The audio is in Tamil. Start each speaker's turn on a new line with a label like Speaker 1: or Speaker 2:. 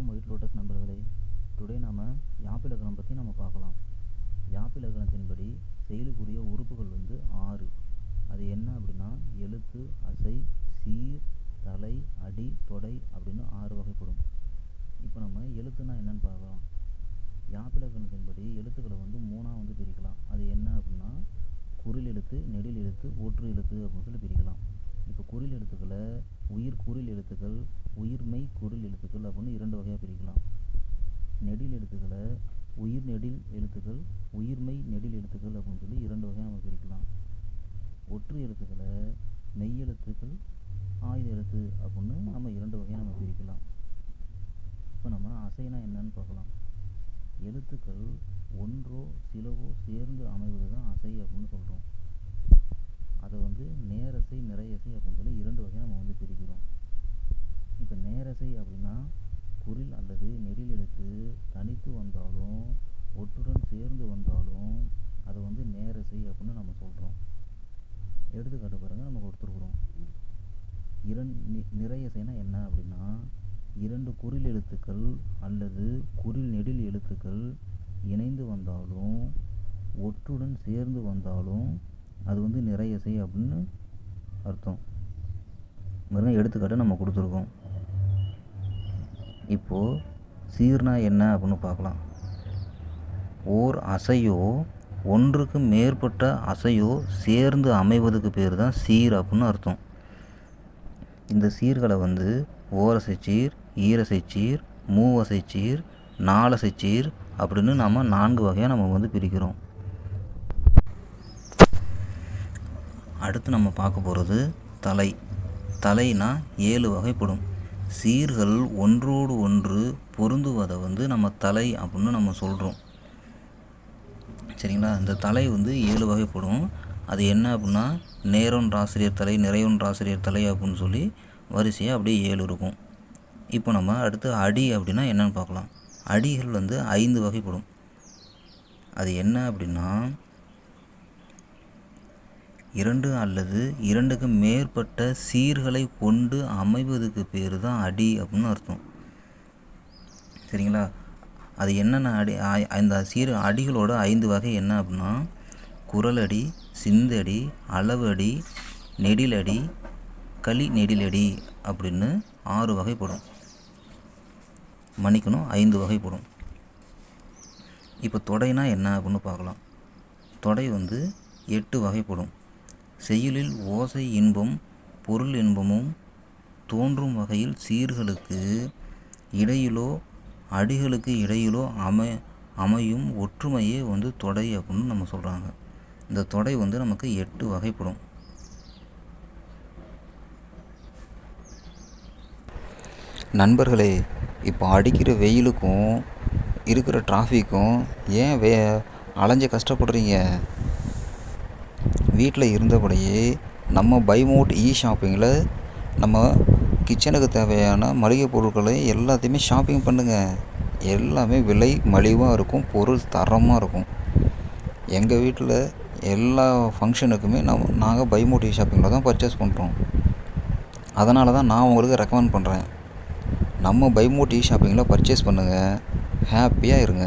Speaker 1: வணக்கம் ஒயிட் லோட்டஸ் நண்பர்களே. டுடே நாம் யாப்பிலக்கணம் பற்றி நம்ம பார்க்கலாம். யாப்பிலக்கணத்தின்படி செயலுக்குரிய உறுப்புகள் வந்து ஆறு. அது என்ன அப்படின்னா எழுத்து அசை சீர் தலை அடி தொடை அப்படின்னு ஆறு வகைப்படும். இப்போ நம்ம எழுத்துனா என்னன்னு பார்க்கலாம். யாப்பிலக்கணத்தின்படி எழுத்துக்களை வந்து மூணாக வந்து பிரிக்கலாம். அது என்ன அப்படின்னா குரில் எழுத்து நெடில் எழுத்து ஒற்று எழுத்து அப்படின்னு சொல்லி பிரிக்கலாம். இப்போ குரில் எழுத்துக்களை உயிர் குரில் எழுத்துக்கள் உயிர்மெய் குரில் எழுத்துக்கள் அப்படின்னு இரண்டு வகையாக பிரிக்கலாம். நெடில் எழுத்துக்களை உயிர் நெடில் எழுத்துக்கள் உயிர்மெய் நெடில் எழுத்துக்கள் அப்படின்னு சொல்லி இரண்டு வகையாக நம்ம பிரிக்கலாம். ஒற்று எழுத்துக்களை மெய் எழுத்துக்கள் ஆயுத எழுத்து அப்படின்னு நம்ம இரண்டு வகையாக நம்ம பிரிக்கலாம். இப்போ நம்ம அசைனா என்னன்னு பார்க்கலாம். எழுத்துக்கள் ஒன்றோ சிலவோ சேர்ந்து அமைவது தான் அசை அப்படின்னு சொல்கிறோம் அதை வந்து நேரசை நிறையசை அப்படின்னு சொல்லி இரண்டு வகையாக நம்ம வந்து பிரிக்கிறோம் அப்படின்னா குறில் அல்லது நெடில் எழுத்து தனித்து வந்தாலும் ஒற்றுடன் சேர்ந்து வந்தாலும் அதை வந்து நேரசை அப்படின்னு நம்ம சொல்கிறோம் எடுத்துக்காட்டு பாருங்கள் நம்ம கொடுத்துருக்குறோம். இரண் நிறைய நிறையசைனா என்ன அப்படின்னா இரண்டு குறில் எழுத்துக்கள் அல்லது குறில் நெடில் எழுத்துக்கள் இணைந்து வந்தாலும் ஒற்றுடன் சேர்ந்து வந்தாலும் அது வந்து நிறையசை அப்படின்னு அர்த்தம். பாருங்க எடுத்துக்காட்டு நம்ம கொடுத்துருக்கோம். இப்போது சீர்னா என்ன அப்படின்னு பார்க்கலாம். ஓர் அசையோ ஒன்றுக்கு மேற்பட்ட அசையோ சேர்ந்து அமைவதுக்கு பேர் தான் சீர் அப்படின்னு அர்த்தம். இந்த சீர்களை வந்து ஓரசைச்சீர் ஈரசைச்சீர் மூவசைச்சீர் நாலசைச்சீர் அப்படின்னு நம்ம நான்கு வகையாக நம்ம வந்து பிரிக்கிறோம். அடுத்து நம்ம பார்க்க போகிறது தலை. தலைனா ஏழு வகைப்படும். சீர்கள் ஒன்றோடு ஒன்று பொருந்துவதை வந்து நம்ம தலை அப்படின்னு நம்ம சொல்கிறோம் சரிங்களா? இந்த தலை வந்து ஏழு வகைப்படும். அது என்ன அப்படின்னா நேரொன்று ஆசிரியர் தலை நிறையொன்று ஆசிரியர் தலை அப்படின்னு சொல்லி வரிசையாக அப்படியே ஏழு இருக்கும். இப்போ நம்ம அடுத்து அடி அப்படின்னா என்னன்னு பார்க்கலாம். அடிகள் வந்து ஐந்து வகைப்படும். அது என்ன அப்படின்னா இரண்டு அல்லது இரண்டுக்கு மேற்பட்ட சீர்களை கொண்டு அமைவதுக்கு பேர் தான் அடி அப்படின்னு அர்த்தம். சரிங்களா? அது என்னென்ன அடி? அந்த சீர் அடிகளோட ஐந்து வகை என்ன அப்படின்னா குரலடி சிந்தடி அளவடி நெடிலடி களி நெடிலடி அப்படின்னு ஆறு வகைப்படும் மன்னிக்கணும் ஐந்து வகைப்படும் இப்போ தொடைனா என்ன அப்படின்னு பார்க்கலாம். தொடை வந்து எட்டு வகைப்படும் செய்யுளில் ஓசை இன்பம் பொருள் இன்பமும் தோன்றும் வகையில் சீர்களுக்கு இடையிலோ அடிகளுக்கு இடையிலோ அமை அமையும் ஒற்றுமையே வந்து தொடை அப்படின்னு நம்ம சொல்கிறாங்க இந்த தொடை வந்து நமக்கு எட்டு வகைப்படும். நண்பர்களே இப்போ அடிக்கிற வெயிலுக்கும் இருக்கிற டிராஃபிக்கும் ஏன் வே அலைஞ்சு கஷ்டப்படுறீங்க? வீட்டில் இருந்தபடியே நம்ம பைமோட் இ ஷாப்பிங்கில் நம்ம கிச்சனுக்கு தேவையான மளிகை பொருட்களை எல்லாத்தையுமே ஷாப்பிங் பண்ணுங்கள் எல்லாமே விலை மலிவாக இருக்கும் பொருள் தரமாக இருக்கும். எங்கள் வீட்டில் எல்லா ஃபங்க்ஷனுக்குமே நம்ம நாங்கள் பைமோட் இ ஷாப்பிங்கில் தான் பர்ச்சேஸ் பண்ணுறோம் அதனால தான் நான் உங்களுக்கு ரெக்கமெண்ட் பண்ணுறேன் நம்ம பைமோட் இ ஷாப்பிங்கில் பர்ச்சேஸ் பண்ணுங்கள் ஹாப்பியாக இருங்க.